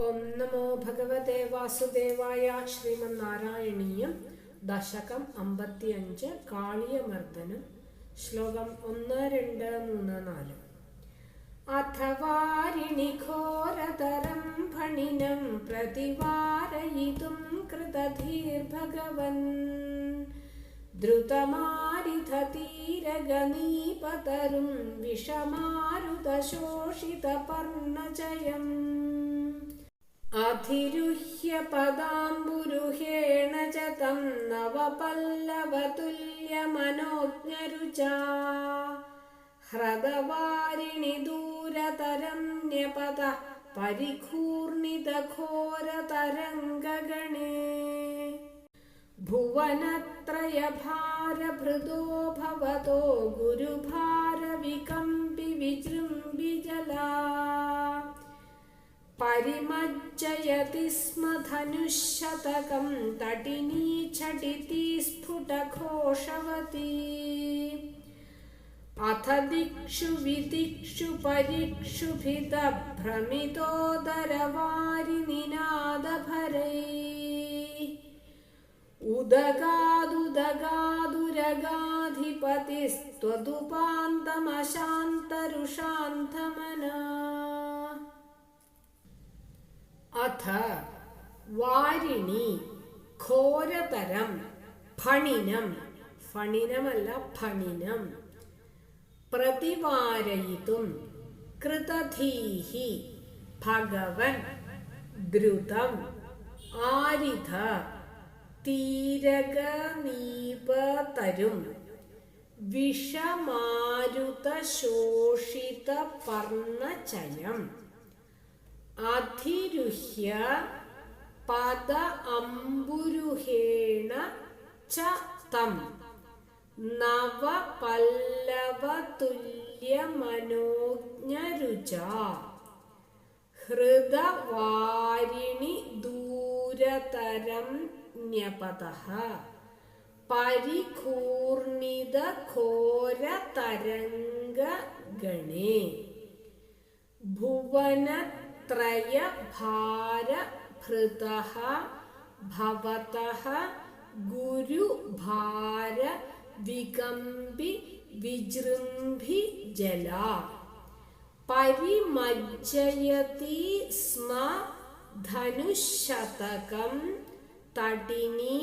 ഓം നമോ ഭഗവതേ വാസുദേവായ ശ്രീമന്നാരായണീയം. ദശകം അമ്പത്തിയഞ്ച് കാളിയമർദ്ദനം. ശ്ലോകം ഒന്ന് രണ്ട് മൂന്ന് നാല്. അഥവാരിണി ഘോരതരം ഫണിനം പ്രതിവാരയിതും കൃതധീർഭഗവൻ. ദ്രുതമാരിധീരഗണീപതരും വിഷമാരുതശോഷിതപർണജയം अधिरुह्य पदाम्बुरुहेण च तं नवपल्लवतुल्यमनोज्ञरुचा ह्रदवारिणि दूरतरं न्यपतः परिघूर्णितघोरतरङ्गगणे भुवनत्रयभारभृदो भवतो गुरुभारविकम्पि विजृम्बिजला परिमज्जयति स्म धनुःशतकं तटिनी झटिति स्फुटघोषवती अथ दिक्षु विदिक्षु परिक्षुभितभ्रमितोदरवारिनिनादभरै उदगादुदगादुरगाधिपतिस्त्वदुपान्तमशान्तरुषान्तमना അഥ വാരിണി ഘോരതരം ഫണിനം. ഫണിനമല്ല ഫണിനം. പ്രതിവാരയിതും കൃതധീഹി ഭഗവൻ ദ്രുതം ആരിധ തീരകനീപതരും വിഷമാരുതശോഷിത പർണചയം അധിരുഹ്യ പദ അമ്പുരുഹേണ ച തം. നവപല്ലവതുല്യമനോജ്ഞരുച ഹൃദവാരിണി ദൂരതരം ന്യപതഃ പരിഘൂർണിതഘോരതരംഗഗണേ ഭുവന ത്രയഭാരഭൃതഃ ഭവതഃ ഗുരുഭാര വികമ്പി വിജൃംഭി ജല. പരിമജ്ജയതി സ്മ ധനുശതകം തടിനി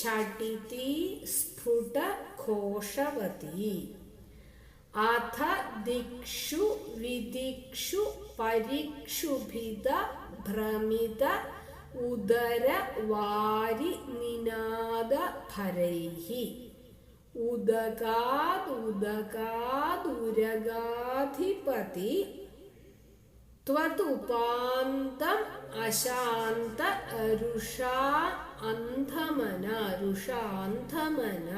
ഛടിതി സ്ഫുട ഘോഷവതി അഥ ദിക്ഷു വിദിക്ഷു പരിക്ഷുഭിത ഭ്രമിത ഉദര വാരി നിനാദ ഭരൈഹി. ഉദകാദുദകാദുരഗാധിപതി ത്വതുപാന്തം അശാന്ത രുഷാ അന്ധമന രുഷാന്ധമന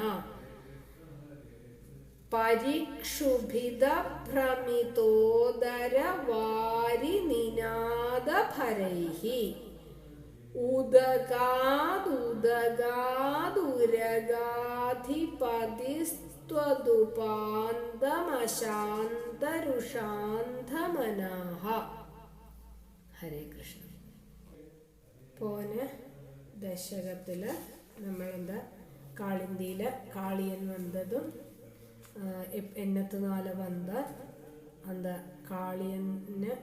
പരിക്ഷുഭിതഭ്രമിതോദരവാരിനിനാദഭരൈः ഉദകാദുദകാദുരഗാധിപതിസ്ത്വതുപാന്തമശാന്തരുഷാന്ധമനാഹ ഹരേ കൃഷ്ണ. പോന ദശകത്തിൽ നമ്മളെന്താ കാളിന്തിയിൽ കാളിയൻ വന്നതും എണ്ണത്തുനാല വന്ന அந்த കാളിയന്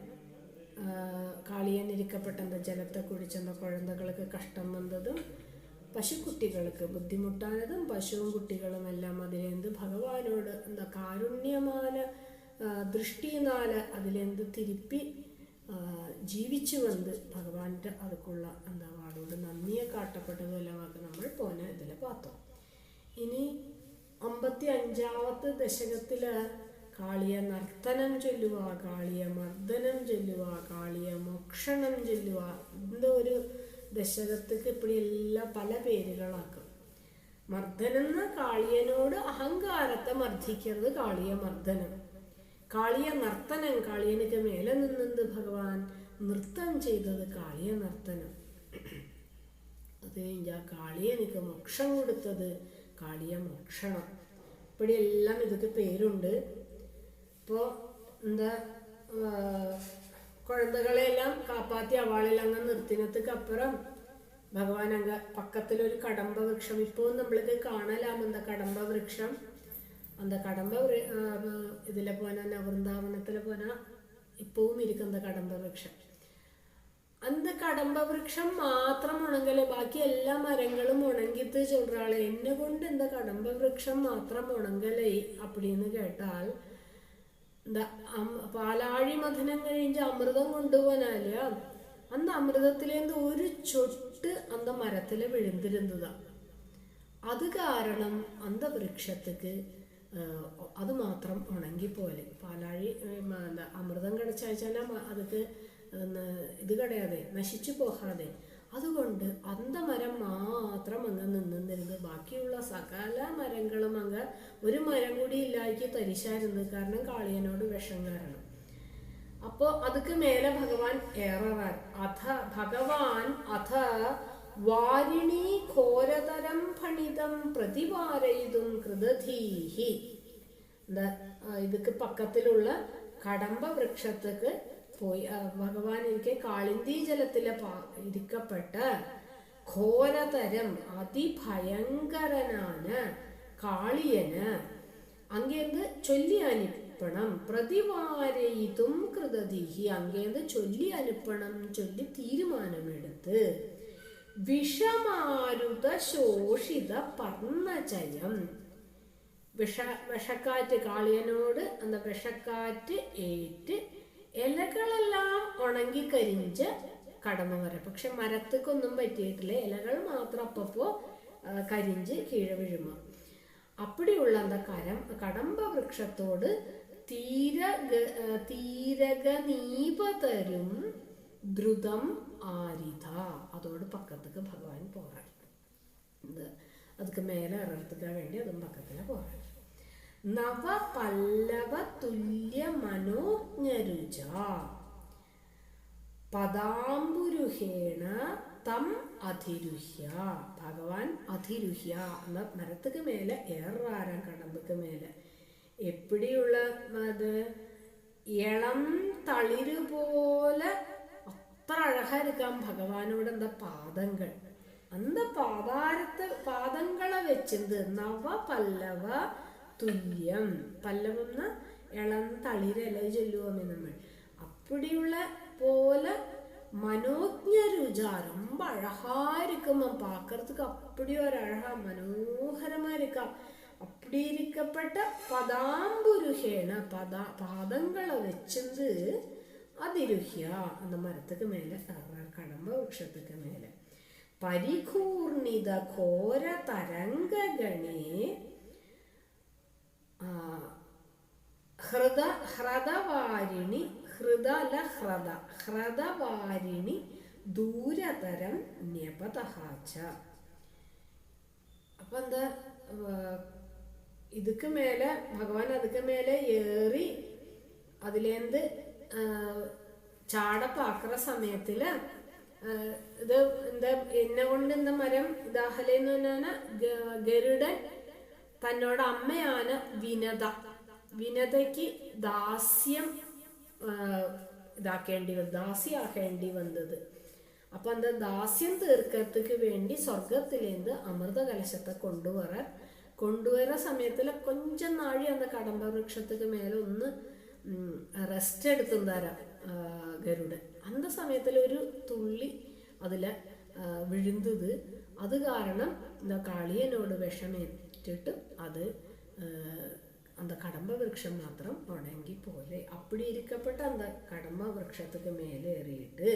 കാളിയൻ ഇരിക്കപ്പെട്ട அந்த ജലത്തെ കുടിച്ചെന്ന കുഴന്തകൾക്ക് കഷ്ടം വന്നതും പശുക്കുട്ടികൾക്ക് ബുദ്ധിമുട്ടാനതും പശുവും കുട്ടികളും എല്ലാം അതിലെന്ത് ഭഗവാനോട് എന്താ കാരുണ്യമാന ദൃഷ്ടിനാല അതിലെന്ത് തിരുപ്പി ജീവിച്ചു വന്ന് ഭഗവാന്റെ അതുക്കുള്ള എന്താ വാടോട് നന്ദിയെ കാട്ടപ്പെട്ടതും എല്ലാമൊക്കെ നമ്മൾ പോന ഇതിൽ പാത്തു ഇനി അമ്പത്തി അഞ്ചാമത്തെ ദശകത്തിൽ കാളിയ നർത്തനം ചൊല്ലുക കാളിയ മർദ്ദനം ചൊല്ലുക കാളിയ മോക്ഷണം ചൊല്ലുക എന്തോ ഒരു ദശകത്തേക്ക് ഇപ്പടി എല്ലാം പല പേരുകളാക്കും. മർദ്ദനം എന്ന കാളിയനോട് അഹങ്കാരത്തെ മർദ്ദിക്കുന്നത് കാളിയ മർദ്ദനം. കാളിയ നർത്തനം കാളിയനക്ക് മേലെ നിന്നത് ഭഗവാൻ? നൃത്തം ചെയ്തത് കാളിയ നർത്തനം. അത് കഴിഞ്ഞാൽ കാളിയനക്ക് മോക്ഷം കൊടുത്തത് കാളിയ മോക്ഷണം ഇവിടെ എല്ലാം ഇതൊക്കെ പേരുണ്ട് ഇപ്പോൾ എന്താ കുഴന്തകളെല്ലാം കാപ്പാത്തി അവളിൽ അങ്ങ് നിർത്തിനത്തുക്കപ്പുറം ഭഗവാൻ അങ്ങ് പക്കത്തിലൊരു കടമ്പ വൃക്ഷം ഇപ്പോൾ നമ്മൾക്ക് കാണലാം എന്താ കടമ്പ വൃക്ഷം அந்த கடம்ப ஒரு இதில் போனால் വൃന്ദാവനത്തിൽ പോനാൽ ഇപ്പവും ഇരിക്കുന്ന കടമ്പ വൃക്ഷം அந்த கடம்ப അന്ത കടമ്പ വൃക്ഷം മാത്രം ഉണങ്ങൽ ബാക്കി എല്ലാ മരങ്ങളും ഉണങ്ങിത്ത് ചൊല്ലാൾ എന്നെ കൊണ്ട് എന്താ കടമ്പ വൃക്ഷം മാത്രം ഉണങ്ങലേ അപ്പടിന്ന് കേട്ടാൽ എന്താ പാലാഴി മഥനം കഴിഞ്ഞ് അമൃതം കൊണ്ടുപോകാനല്ല അന്ന് അമൃതത്തിലേന്ത് ഒരു ചൊട്ട് അന്ത മരത്തിൽ വിഴുന്നിരുന്നതാ. അത് കാരണം അന്ത വൃക്ഷത്തേക്ക് അത് മാത്രം ഉണങ്ങിപ്പോലെ പാലാഴി അമൃതം കടച്ചയച്ചാൽ അതൊക്കെ ഇത് കിടയാതെ നശിച്ചു പോകാതെ. അതുകൊണ്ട് അന്തമരം മാത്രം അങ്ങ് നിന്നിരുന്നത് ബാക്കിയുള്ള സകല മരങ്ങളും അങ്ങ് ഒരു മരം കൂടി ഇല്ലാക്കി തരിശായിരുന്നു. കാരണം കാളിയനോട് വിഷം കാരണം അപ്പോ അതുക്ക് മേലെ ഭഗവാൻ ഏറാൻ അഥ ഭഗവാൻ അഥ വാരിണി ഘോരതരം ഫണിതം പ്രതിവാരയിതും കൃതധീഹി. എന്താ ഇതുക്ക് പക്കത്തിലുള്ള കടമ്പ വൃക്ഷത്തേക്ക് പോയി. ഭഗവാൻ എനിക്ക് കാളിന്തി ജലത്തിലെ ഇരിക്കപ്പെട്ട് ഘോരതരം അതിഭയങ്കരനാണ് കാളിയന്. അങ്ങേന്ന് ചൊല്ലി അനുപ്പണം പ്രതിവാരയിതും കൃതദീഹി അങ്ങേന്ന് ചൊല്ലി അനുപ്പണം ചൊല്ലി തീരുമാനമെടുത്ത് വിഷമാരുത ശോഷിത പർണചയം. വിഷ വിഷക്കാറ്റ് കാളിയനോട് അന്ന് വിഷക്കാറ്റ് ഏറ്റ് ഇലകളെല്ലാം ഉണങ്ങി കരിഞ്ഞ് കടന്നു വരാം. പക്ഷെ മരത്തേക്കൊന്നും പറ്റിയിട്ടില്ല. ഇലകൾ മാത്രം അപ്പപ്പോ കരിഞ്ച് കീഴെ വീഴുമ്പോൾ അപ്പടിയുള്ള എന്താ കരം കടമ്പ വൃക്ഷത്തോട് തീര തീരക നീപ തരും ദ്രുതം ആരിത അതോട് പക്കത്തേക്ക് ഭഗവാൻ പോറാൻ അതൊക്കെ മേലെ ഇറങ്ങത്തുക്കാൻ വേണ്ടി അതും പക്കത്തിലെ പോറാൻ നവ പല്ലവ തുല്യ മനോജ്ഞരുജ പദാംബുരുഹേണ തം അതിരുഹ്യ. ഭഗവാൻ അതിരുഹ്യ എന്ന മരത്തുക്ക് മേലെ ഏറാരം കടമ്പക്ക് മേലെ. എപ്പിടിയുള്ള അത്? ഇളം തളിരു പോലെ അത്ര അഴകാ ഇരിക്കാം എന്താ പാദങ്ങൾ. അന്ത പാദാരത്തെ പാദങ്ങളെ വെച്ചത് നവ പല്ലവ തുല്യം പല്ലവെന്ന് ഇളന്ന് തളിരല ചൊല്ലുവാമേ നമ്മൾ അപ്പടിയുള്ള പോലെ മനോജ്ഞ രുച ரொம்ப அழகா இருக்குமா பார்க்கறதுக்கு அப்படி ஒரு அழகா மனோகரமா இருக்கா அப்படி இருக்கப்பட்ட பதாம்புருகேன பதா பாதங்களை வச்சிருந்து அதிருகியா அந்த மரத்துக்கு மேலே கடம்ப விருஷத்துக்கு மேலே பரிகூர்ணித கோர தரங்ககணே ഹൃദ ഹ്രദവാരിണി ഹൃദ അല്ല ഹ്രദ ഹ്രദവാരിണി ദൂരതരം ന്യപതഹാച്ച അപ്പൊ എന്താ ഇതുക്ക് മേലെ ഭഗവാൻ അതുക്ക് മേലെ ഏറി അതിലേന്ത് ചാടപ്പാക്കുന്ന സമയത്തിൽ ഇത് എന്താ എന്നെ കൊണ്ട് എന്താ മരം ദാഹലെന്ന് പറഞ്ഞാൽ ഗരുഡൻ തന്നോട് അമ്മയാണ് വിനത. വിനതയ്ക്ക് ദാസ്യം ഇതാക്കേണ്ടി വന്നത് ദാസിയാക്കേണ്ടി വന്നത്. അപ്പൊ എന്താ ദാസ്യം തീർക്കത്തക്ക് വേണ്ടി സ്വർഗത്തിലേന്ത് അമൃത കലശത്തെ കൊണ്ടുവരാൻ കൊണ്ടുവരുന്ന സമയത്തിൽ കൊഞ്ചം നാഴി അന്ന് കടമ്പ വൃക്ഷത്തിന് മേലെ ഒന്ന് റെസ്റ്റ് എടുത്തു തരാം ഗരുഡൻ. അന്ന സമയത്തിൽ ഒരു തുള്ളി അതിലെ വിഴുന്നത് അത് കാരണം എന്താ കാളിയനോട് വിഷമേന്ന്. വിഷമേറ്റിട്ട് അത് அந்த கடம்ப விரக்ஷம் மாத்திரம் உணங்கி போலே அப்படி இருக்கப்பட்ட அந்த கடம்ப விரக்ஷத்துக்கு மேலே ஏறிட்டு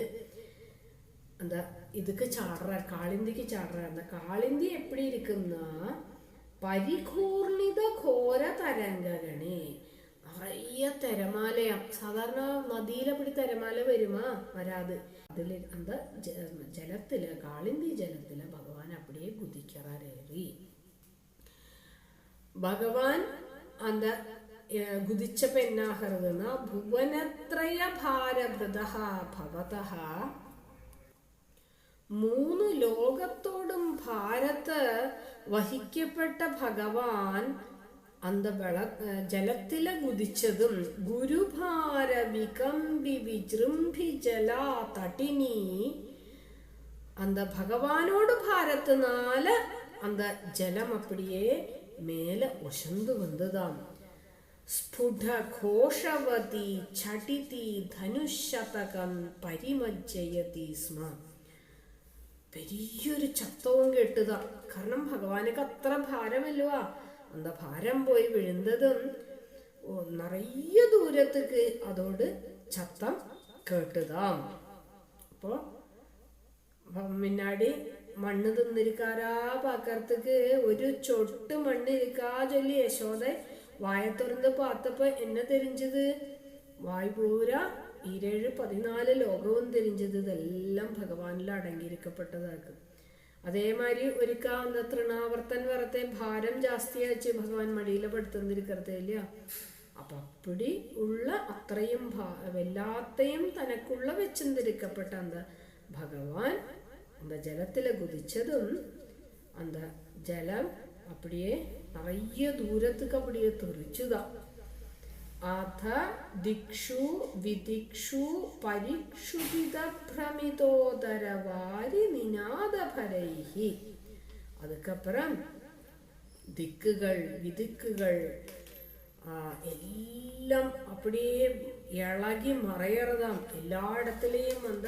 அந்த இதுக்கு சாடுறார் காளிந்திக்கு சாடுறார் அந்த காளிந்தி எப்படி இருக்குன்னா പരികൂർണിത ഘോര തരംഗഗണേ നിറയെ തിരമാലയാ സാധാരണ നദിയിലെപ്പടി തിരമാല വരുമാ വരാത് അതിൽ അന്ത ജലത്തില് കാളിന്തി ജലത്തില് ഭഗവാൻ അപ്പടിയെ കുതിക്കറേറി ഭഗവാൻ അന്ത കുതിച്ച പെന്നാഹൃതെന്ന ഭുവനത്രയ ഭാരഭൃത ഭവത മൂന്ന് ലോകത്തോടും ഭാരത്ത് വഹിക്കപ്പെട്ട ഭഗവാൻ അന്ത വെള ജലത്തിലെ കുതിച്ചതും ഗുരുഭാര വികമ്പി വിജൃംഭി ജലാ തട്ടിനി അന്ത ഭഗവാനോട് ഭാരത്ത് നാല് അന്ത ജലം അപ്പടിയേ മേലെ ಒಸಂದು ಬಂದದಾಮ್ സ്ഫുടഘോഷവതി ചടിതി ധനുശതകം പരിമജ്ജയതി സ്മ. വലിയൊരു ചത്തവും കേട്ടതാ. കാരണം ഭഗവാനൊക്കെ അത്ര ഭാരമല്ലോ അന്ത ഭാരം പോയി വിഴുന്നതും നിറയ ദൂരത്തേക്ക് അതോട് ചത്തം കേട്ടതാം. അപ്പോൾ മിന്നാടി മണ്ണ് തിന്നിരിക്കാരാ പാക്കർത്തക്ക് ഒരു ചൊട്ട് മണ്ണ് ഇരിക്കാ ചൊല്ലി യശോദ. വായ തുറന്ന് പാത്തപ്പോ എന്നെ തെരിഞ്ചത് വായ് പൂര ഇരേഴ് പതിനാല് ലോകവും തിരിഞ്ചത് ഇതെല്ലാം ഭഗവാനിൽ അടങ്ങിയിരിക്കപ്പെട്ടതാക്ക്. അതേമാതിരി ഒരുക്കാവുന്ന തൃണാവർത്തൻ വരത്തെ ഭാരം ജാസ്തിയാച്ച് ഭഗവാൻ മടിയിലെ പെടുത്തുന്നിരിക്കറത്തെ ഇല്ല. അപ്പൊ അപ്പടി ഉള്ള അത്രയും ഭാ- എല്ലാത്തെയും തനക്കുള്ള വെച്ചെന്തിരിക്കപ്പെട്ട എന്താ? ഭഗവാൻ அந்த ஜலத்தில் குதிச்சதும் அந்த ஜலம் அப்படியே நிறைய தூரத்துக்கு அப்படியே தெரிச்சுதான் அத திக்ஷு விதிக்ஷு பரிக்ஷுபித பிரமிதோதரவாரி நிநாதபரைஹி. அதுக்கப்புறம் திக்குகள் விதிக்குகள் எல்லாம் அப்படியே இழகி மறையறதாம். எல்லா இடத்துலையும் அந்த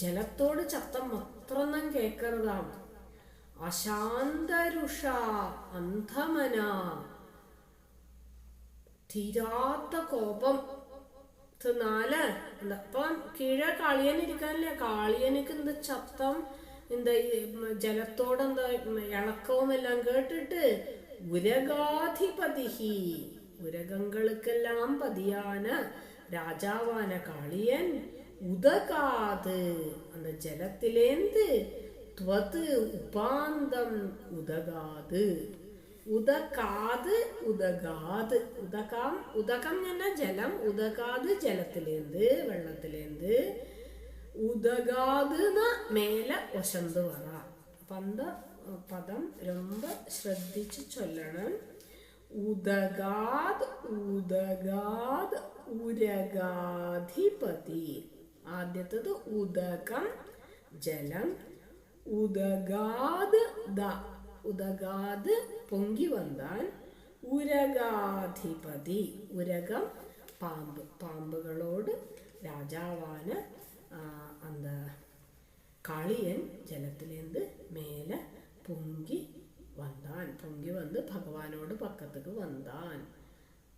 ജലത്തോട് ചത്തം മാത്രം കേക്കറതാണ് അശാന്തരുഷ അന്ധമന തീരാത്ത കോപം. തിന്നാൽ എന്താ കീഴെ കാളിയൻ ഇരിക്കാനില്ല? കാളിയനക്ക് എന്ത് ചത്തം എന്താ ജലത്തോട് എന്താ ഇളക്കവും എല്ലാം കേട്ടിട്ട് ഉരഗാധിപതിഹി ഉരകങ്ങൾക്കെല്ലാം പതിയാന രാജാവാന കാളിയൻ. ഉദകാത് அந்த ജലത്തിലേന്ത് ത്വത് ഉപാന്തം ഉദകാത് ഉദകാത് ഉദകാത് ഉദകം ഉദകം എന്ന ജലം ഉദകാത് ജലത്തിലേന്ത് വെള്ളത്തിലേന്ത് ഉദകാത് മേല ഒശന്ത് വറ അപ്പൊ அந்த പദം ரொம்ப ശ്രദ്ധിച്ച് ചൊല്ലണം ഉദഗാത് ഉദഗാത് ഉരഗാധിപതി ആദ്യത്തത് ഉദകം ജലം ഉദഗാദ് ദ ഉദഗാദ് പൊങ്കി വന്നാൽ ഉരകാധിപതി. ഉരകം പാമ്പ് പാമ്പുകളോട് രാജാവാന അന്ത കളിയൻ ജലത്തിലേന്ത് മേലെ പൊങ്കി വന്നാൻ പൊങ്കി വന്ന് ഭഗവാനോട് പക്കത്തേക്ക് വന്താൻ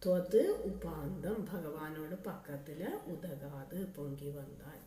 ത്വത് ഉപാന്തം ഭഗവാനോട് പക്കത്തിൽ ഉദകാത് പൊങ്കി വന്താൻ